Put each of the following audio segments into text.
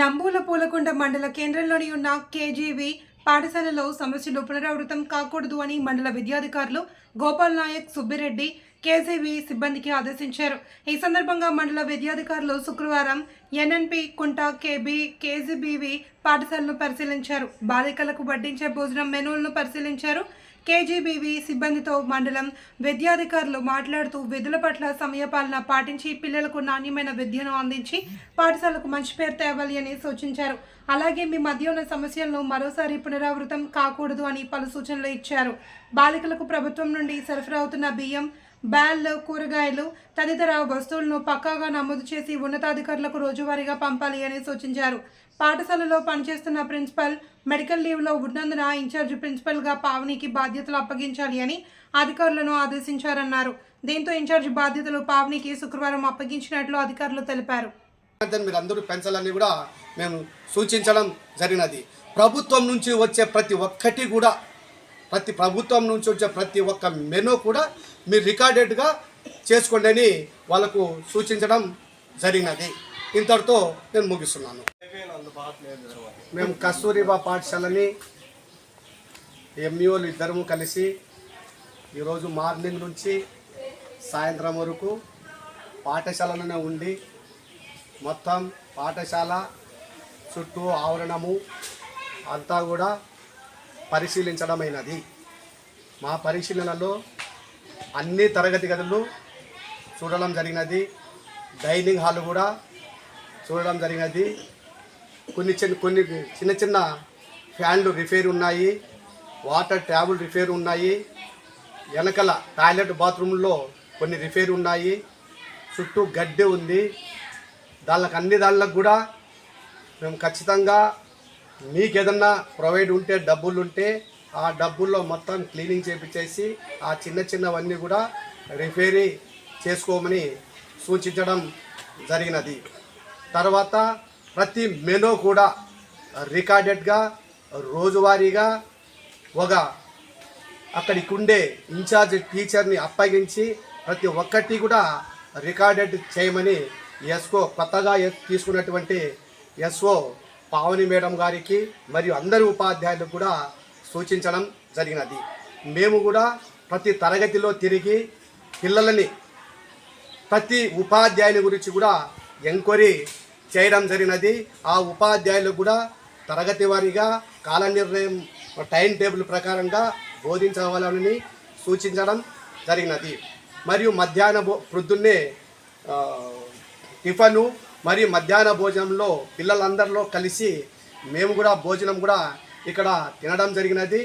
నంబూల పూలకొండ మండల కేంద్రంలోని ఉన్న కేజీవి పాఠశాలలో సమస్యలు పునరావృతం కాకూడదు అని మండల విద్యాధికారులు గోపాల్ నాయక్ సుబ్బిరెడ్డి కేజీవి సిబ్బందికి ఆదేశించారు. ఈ సందర్భంగా మండల విద్యాధికారులు శుక్రవారం ఎన్ఎన్పి కుంట కేబీ కేజీబీవి పాఠశాలను పరిశీలించారు. బాలికలకు వడ్డించే భోజనం మెనూలను పరిశీలించారు. కేజీబీవీ సిబ్బందితో మండలం విద్యాధికారులు మాట్లాడుతూ విధుల పట్ల సమయపాలన పాటించి పిల్లలకు నాణ్యమైన విద్యను అందించి పాఠశాలకు మంచి పేరు తేవాలి అని సూచించారు. అలాగే మీ మధ్య ఉన్న సమస్యలను మరోసారి పునరావృతం కాకూడదు అని పలు సూచనలు ఇచ్చారు. బాలికలకు ప్రభుత్వం నుండి సరఫరా అవుతున్న బియ్యం బ్యాళ్ళు కూరగాయలు తదితర వస్తువులను పక్కాగా నమోదు చేసి ఉన్నతాధికారులకు రోజువారీగా పంపాలి అని సూచించారు. పాఠశాలలో పనిచేస్తున్న ప్రిన్సిపల్ మెడికల్ లీవ్లో ఉన్నందున ఇన్ఛార్జ్ ప్రిన్సిపల్గా పావనికి బాధ్యతలు అప్పగించాలి అని అధికారులను ఆదేశించారన్నారు. దీంతో ఇన్ఛార్జ్ బాధ్యతలు పావనికి శుక్రవారం అప్పగించినట్లు అధికారులు తెలిపారు. మీరు అందరూ పెంచాలని కూడా మేము సూచించడం జరిగినది. ప్రభుత్వం నుంచి వచ్చే ప్రతి ఒక్కటి కూడా ప్రతి ప్రభుత్వం నుంచి వచ్చే ప్రతి ఒక్క మెనూ కూడా మీరు రికార్డెడ్గా చేసుకోండి అని వాళ్ళకు సూచించడం జరిగినది. ఇంతటితో నేను ముగిస్తున్నాను. మేము కస్తూరిబా పాఠశాలని ఎంఈఓలు ఇద్దరము కలిసి ఈరోజు మార్నింగ్ నుంచి సాయంత్రం వరకు పాఠశాలలోనే ఉండి మొత్తం పాఠశాల చుట్టూ ఆవరణము అంతా కూడా పరిశీలించడమైనది. మా పరిశీలనలో అన్ని తరగతి గదులు చూడడం జరిగినది. డైనింగ్ హాల్ కూడా చూడడం జరిగినది. కొన్ని చిన్న కొన్ని చిన్న చిన్న ఫ్యాన్లు రిపేర్ ఉన్నాయి. వాటర్ ట్యాబుల్ రిపేర్ ఉన్నాయి. వెనకల టాయిలెట్ బాత్రూంలో కొన్ని రిపేర్ ఉన్నాయి. చుట్టూ గడ్డి ఉంది. దానికి అన్ని దానిలకు కూడా మేము ఖచ్చితంగా మీకు ఏదన్నా ప్రొవైడ్ ఉంటే డబ్బులు ఉంటే ఆ డబ్బుల్లో మొత్తం క్లీనింగ్ చేపించేసి ఆ చిన్న చిన్నవన్నీ కూడా రిపేరీ చేసుకోమని సూచించడం జరిగినది. తర్వాత ప్రతి మెనూ కూడా రికార్డెడ్గా రోజువారీగా ఒక అక్కడికి ఉండే ఇన్ఛార్జ్ టీచర్ని అప్పగించి ప్రతి ఒక్కటి కూడా రికార్డెడ్ చేయమని ఎస్ఓ కొత్తగా ఎస్- తీసుకున్నటువంటి ఎస్ఓ పావని మేడం గారికి మరియు అందరి ఉపాధ్యాయులకు కూడా సూచించడం జరిగినది. మేము కూడా ప్రతి తరగతిలో తిరిగి పిల్లలని ప్రతి ఉపాధ్యాయుని గురించి కూడా ఎంక్వైరీ చేయడం జరిగినది. ఆ ఉపాధ్యాయులకు కూడా తరగతి వారీగా కాల నిర్ణయం టైం టేబుల్ ప్రకారంగా బోధించవాలని సూచించడం జరిగినది. మరియు మధ్యాహ్న ప్రొద్దున్నే టిఫను మరి మధ్యాహ్న భోజనంలో పిల్లలందరిలో కలిసి మేము కూడా భోజనం కూడా ఇక్కడ తినడం జరిగినది.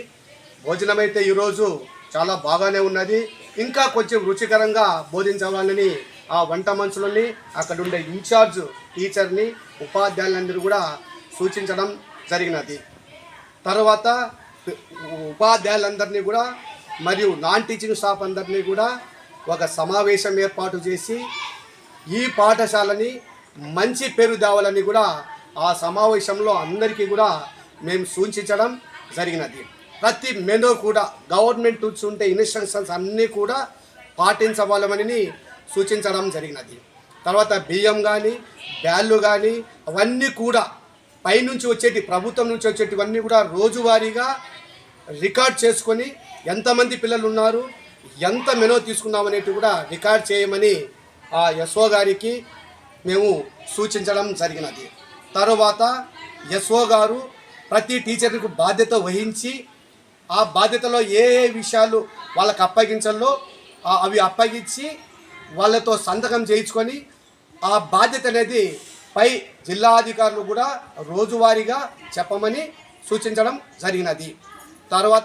భోజనం అయితే ఈరోజు చాలా బాగానే ఉన్నది. ఇంకా కొంచెం రుచికరంగా బోధించవాలని ఆ వంట మనుషులని అక్కడ ఉండే ఇన్ఛార్జ్ టీచర్ని ఉపాధ్యాయులందరూ కూడా సూచించడం జరిగినది. తర్వాత ఉపాధ్యాయులందరినీ కూడా మరియు నాన్ టీచింగ్ స్టాఫ్ అందరినీ కూడా ఒక సమావేశం ఏర్పాటు చేసి ఈ పాఠశాలని మంచి పేరు తేవాలని కూడా ఆ సమావేశంలో అందరికీ కూడా మేము సూచించడం జరిగినది. ప్రతి మెనూ కూడా గవర్నమెంట్ నుంచి ఉంటే ఇన్స్ట్రక్షన్స్ అన్నీ కూడా పాటించవాలమని సూచించడం జరిగినది. తర్వాత బియ్యం కానీ బ్యాళ్ళు కానీ అవన్నీ కూడా పైనుంచి వచ్చేటి ప్రభుత్వం నుంచి వచ్చేటివన్నీ కూడా రోజువారీగా రికార్డ్ చేసుకొని ఎంతమంది పిల్లలు ఉన్నారు ఎంత మెనో తీసుకున్నామనేటి కూడా రికార్డ్ చేయమని ఆ ఎస్ఓ గారికి మేము సూచించడం జరిగినది. తరువాత ఎస్ఓ గారు ప్రతి టీచర్కు బాధ్యత వహించి ఆ బాధ్యతలో ఏ ఏ విషయాలు వాళ్ళకి అప్పగించాలో అవి అప్పగించి వాళ్ళతో సంతకం చేయించుకొని ఆ బాధ్యత అనేది పై జిల్లా అధికారులు కూడా రోజువారీగా చెప్పమని సూచించడం జరిగినది. తర్వాత